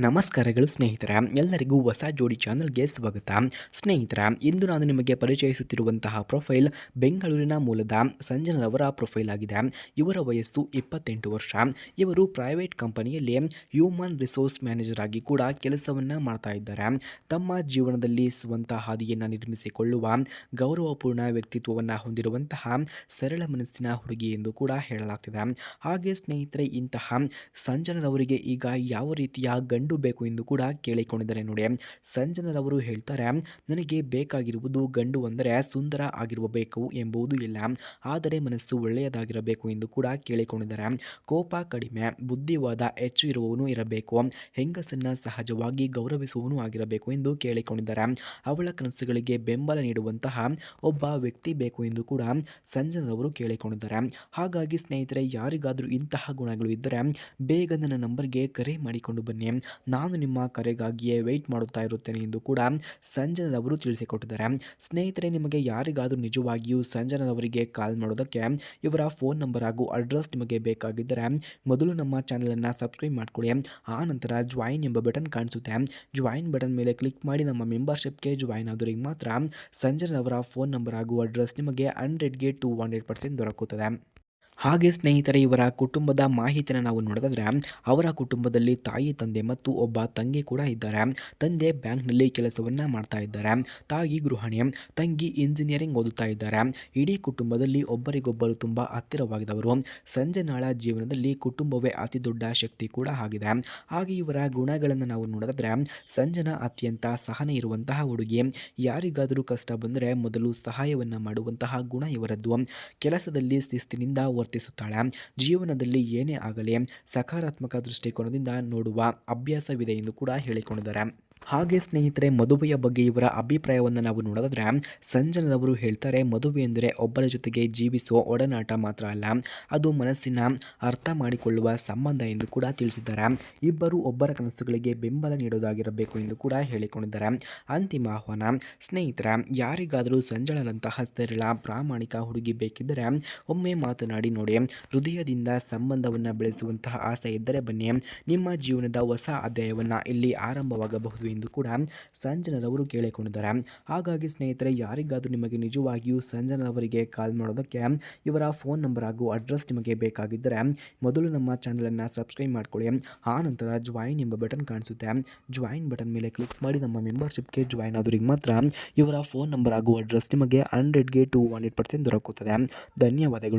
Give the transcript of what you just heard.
ನಮಸ್ಕಾರಗಳು ಸ್ನೇಹಿತರ. ಎಲ್ಲರಿಗೂ ಹೊಸ ಜೋಡಿ ಚಾನಲ್ಗೆ ಸ್ವಾಗತ. ಸ್ನೇಹಿತರ, ಇಂದು ನಾನು ನಿಮಗೆ ಪರಿಚಯಿಸುತ್ತಿರುವಂತಹ ಪ್ರೊಫೈಲ್ ಬೆಂಗಳೂರಿನ ಮೂಲದ ಸಂಜನರವರ ಪ್ರೊಫೈಲ್ ಆಗಿದೆ. ಇವರ ವಯಸ್ಸು ಇಪ್ಪತ್ತೆಂಟು ವರ್ಷ. ಇವರು ಪ್ರೈವೇಟ್ ಕಂಪನಿಯಲ್ಲಿ ಹ್ಯೂಮನ್ ರಿಸೋರ್ಸ್ ಮ್ಯಾನೇಜರ್ ಆಗಿ ಕೂಡ ಕೆಲಸವನ್ನು ಮಾಡ್ತಾ ಇದ್ದಾರೆ. ತಮ್ಮ ಜೀವನದಲ್ಲಿ ಸ್ವಂತ ಹಾದಿಯನ್ನು ನಿರ್ಮಿಸಿಕೊಳ್ಳುವ ಗೌರವಪೂರ್ಣ ವ್ಯಕ್ತಿತ್ವವನ್ನು ಹೊಂದಿರುವಂತಹ ಸರಳ ಮನಸ್ಸಿನ ಹುಡುಗಿ ಎಂದು ಕೂಡ ಹೇಳಲಾಗ್ತಿದೆ. ಹಾಗೆ ಸ್ನೇಹಿತರೆ, ಇಂತಹ ಸಂಜನರವರಿಗೆ ಈಗ ಯಾವ ರೀತಿಯ ಗಂಡು ಬೇಕು ಎಂದು ಕೂಡ ಕೇಳಿಕೊಂಡಿದ್ದಾರೆ ನೋಡಿ. ಸಂಜನರವರು ಹೇಳ್ತಾರೆ, ನನಗೆ ಬೇಕಾಗಿರುವುದು ಗಂಡು ಅಂದರೆ ಸುಂದರ ಆಗಿರಬೇಕು ಎಂಬುದು ಇಲ್ಲ. ಆದರೆ ಮನಸ್ಸು ಒಳ್ಳೆಯದಾಗಿರಬೇಕು ಎಂದು ಕೂಡ ಕೇಳಿಕೊಂಡಿದ್ದಾರೆ. ಕೋಪ ಕಡಿಮೆ, ಬುದ್ಧಿವಾದ, ಹೆಚ್ಚು ಇರುವವನು ಇರಬೇಕು. ಹೆಂಗಸನ್ನು ಸಹಜವಾಗಿ ಗೌರವಿಸುವವನು ಆಗಿರಬೇಕು ಎಂದು ಕೇಳಿಕೊಂಡಿದ್ದಾರೆ. ಅವಳ ಕನಸುಗಳಿಗೆ ಬೆಂಬಲ ನೀಡುವಂತಹ ಒಬ್ಬ ವ್ಯಕ್ತಿ ಬೇಕು ಎಂದು ಕೂಡ ಸಂಜನರವರು ಕೇಳಿಕೊಂಡಿದ್ದಾರೆ. ಹಾಗಾಗಿ ಸ್ನೇಹಿತರೆ, ಯಾರಿಗಾದರೂ ಇಂತಹ ಗುಣಗಳು ಇದ್ದರೆ ಬೇಗ ನನ್ನ ನಂಬರ್ಗೆ ಕರೆ ಮಾಡಿಕೊಂಡು ಬನ್ನಿ. ನಾನು ನಿಮ್ಮ ಕರೆಗಾಗಿಯೇ ವೆಯ್ಟ್ ಮಾಡುತ್ತಾ ಇರುತ್ತೇನೆ ಎಂದು ಕೂಡ ಸಂಜನರವರು ತಿಳಿಸಿಕೊಟ್ಟಿದ್ದಾರೆ. ಸ್ನೇಹಿತರೆ, ನಿಮಗೆ ಯಾರಿಗಾದರೂ ನಿಜವಾಗಿಯೂ ಸಂಜನರವರಿಗೆ ಕಾಲ್ ಮಾಡೋದಕ್ಕೆ ಇವರ ಫೋನ್ ನಂಬರ್ ಹಾಗೂ ಅಡ್ರೆಸ್ ನಿಮಗೆ ಬೇಕಾಗಿದ್ದರೆ ಮೊದಲು ನಮ್ಮ ಚಾನಲನ್ನು ಸಬ್ಸ್ಕ್ರೈಬ್ ಮಾಡಿಕೊಳ್ಳಿ. ಆ ನಂತರ ಜಾಯಿನ್ ಎಂಬ ಬಟನ್ ಕಾಣಿಸುತ್ತೆ. ಜಾಯಿನ್ ಬಟನ್ ಮೇಲೆ ಕ್ಲಿಕ್ ಮಾಡಿ ನಮ್ಮ ಮೆಂಬರ್ಶಿಪ್ಗೆ ಜಾಯಿನ್ ಆದವರಿಗೆ ಮಾತ್ರ ಸಂಜನರವರ ಫೋನ್ ನಂಬರ್ ಹಾಗೂ ಅಡ್ರೆಸ್ ನಿಮಗೆ ಹಂಡ್ರೆಡ್ಗೆ ಟು ಹಂಡ್ರೆಡ್ ಪರ್ಸೆಂಟ್ ದೊರಕುತ್ತದೆ. ಹಾಗೆ ಸ್ನೇಹಿತರೆ, ಇವರ ಕುಟುಂಬದ ಮಾಹಿತಿನ ನಾವು ನೋಡಿದ್ರೆ, ಅವರ ಕುಟುಂಬದಲ್ಲಿ ತಾಯಿ, ತಂದೆ ಮತ್ತು ಒಬ್ಬ ತಂಗಿ ಕೂಡ ಇದ್ದಾರೆ. ತಂದೆ ಬ್ಯಾಂಕ್ನಲ್ಲಿ ಕೆಲಸವನ್ನು ಮಾಡ್ತಾ ಇದ್ದಾರೆ. ತಾಯಿ ಗೃಹಿಣಿ, ತಂಗಿ ಇಂಜಿನಿಯರಿಂಗ್ ಓದುತ್ತಾ ಇದ್ದಾರೆ. ಇಡೀ ಕುಟುಂಬದಲ್ಲಿ ಒಬ್ಬರಿಗೊಬ್ಬರು ತುಂಬ ಹತ್ತಿರವಾಗಿದ್ದವರು ಸಂಜನಾಳ ಜೀವನದಲ್ಲಿ ಕುಟುಂಬವೇ ಅತಿ ದೊಡ್ಡ ಶಕ್ತಿ ಕೂಡ ಆಗಿದೆ. ಹಾಗೆ ಇವರ ಗುಣಗಳನ್ನು ನಾವು ನೋಡಿದ್ರೆ, ಸಂಜನಾ ಅತ್ಯಂತ ಸಹನೆ ಇರುವಂತಹ ಹುಡುಗಿ. ಯಾರಿಗಾದರೂ ಕಷ್ಟ ಬಂದರೆ ಮೊದಲು ಸಹಾಯವನ್ನು ಮಾಡುವಂತಹ ಗುಣ ಇವರದ್ದು. ಕೆಲಸದಲ್ಲಿ ಶಿಸ್ತಿನಿಂದ ವರ್ತಿಸುತ್ತಾಳೆ. ಜೀವನದಲ್ಲಿ ಏನೇ ಆಗಲಿ ಸಕಾರಾತ್ಮಕ ದೃಷ್ಟಿಕೋನದಿಂದ ನೋಡುವ ಅಭ್ಯಾಸವಿದೆ ಎಂದು ಕೂಡ ಹೇಳಿಕೊಂಡಿದ್ದಾರೆ. ಹಾಗೆ ಸ್ನೇಹಿತರೆ, ಮದುವೆಯ ಬಗ್ಗೆ ಇವರ ಅಭಿಪ್ರಾಯವನ್ನು ನಾವು ನೋಡಿದ್ರೆ, ಸಂಜನದವರು ಹೇಳ್ತಾರೆ, ಮದುವೆ ಎಂದರೆ ಒಬ್ಬರ ಜೊತೆಗೆ ಜೀವಿಸುವ ಒಡನಾಟ ಮಾತ್ರ ಅಲ್ಲ, ಅದು ಮನಸ್ಸಿನ ಅರ್ಥ ಮಾಡಿಕೊಳ್ಳುವ ಸಂಬಂಧ ಎಂದು ಕೂಡ ತಿಳಿಸಿದ್ದಾರೆ. ಇಬ್ಬರು ಒಬ್ಬರ ಕನಸುಗಳಿಗೆ ಬೆಂಬಲ ನೀಡೋದಾಗಿರಬೇಕು ಎಂದು ಕೂಡ ಹೇಳಿಕೊಂಡಿದ್ದಾರೆ. ಅಂತಿಮ ಆಹ್ವಾನ, ಸ್ನೇಹಿತರ, ಯಾರಿಗಾದರೂ ಸಂಜಳನಂತಹ ಸರಳ, ಪ್ರಾಮಾಣಿಕ ಹುಡುಗಿ ಬೇಕಿದ್ದರೆ ಒಮ್ಮೆ ಮಾತನಾಡಿ ನೋಡಿ. ಹೃದಯದಿಂದ ಸಂಬಂಧವನ್ನು ಬೆಳೆಸುವಂತಹ ಆಸೆ ಇದ್ದರೆ ಬನ್ನಿ. ನಿಮ್ಮ ಜೀವನದ ಹೊಸ ಅಧ್ಯಾಯವನ್ನು ಇಲ್ಲಿ ಆರಂಭವಾಗಬಹುದು ಎಂದು ಕೂಡ ಸಂಜನರವರು ಕೇಳಿಕೊಂಡಿದ್ದಾರೆ. ಹಾಗಾಗಿ ಸ್ನೇಹಿತರೆ, ಯಾರಿಗಾದರೂ ನಿಮಗೆ ನಿಜವಾಗಿಯೂ ಸಂಜನರವರಿಗೆ ಕಾಲ್ ಮಾಡೋದಕ್ಕೆ ಇವರ ಫೋನ್ ನಂಬರ್ ಹಾಗೂ ಅಡ್ರೆಸ್ ನಿಮಗೆ ಬೇಕಾಗಿದ್ದರೆ ಮೊದಲು ನಮ್ಮ ಚಾನಲನ್ನು ಸಬ್ಸ್ಕ್ರೈಬ್ ಮಾಡ್ಕೊಳ್ಳಿ. ಆ ನಂತರ ಜಾಯಿನ್ ಎಂಬ ಬಟನ್ ಕಾಣಿಸುತ್ತೆ. ಜಾಯಿನ್ ಬಟನ್ ಮೇಲೆ ಕ್ಲಿಕ್ ಮಾಡಿ ನಮ್ಮ ಮೆಂಬರ್ಶಿಪ್ಗೆ ಜಾಯಿನ್ ಆದವರಿಗೆ ಮಾತ್ರ ಇವರ ಫೋನ್ ನಂಬರ್ ಹಾಗೂ ಅಡ್ರೆಸ್ ನಿಮಗೆ ಹಂಡ್ರೆಡ್ಗೆ ಟು ಹಂಡ್ರೆಡ್ ಪರ್ಸೆಂಟ್ ದೊರಕುತ್ತದೆ. ಧನ್ಯವಾದಗಳು.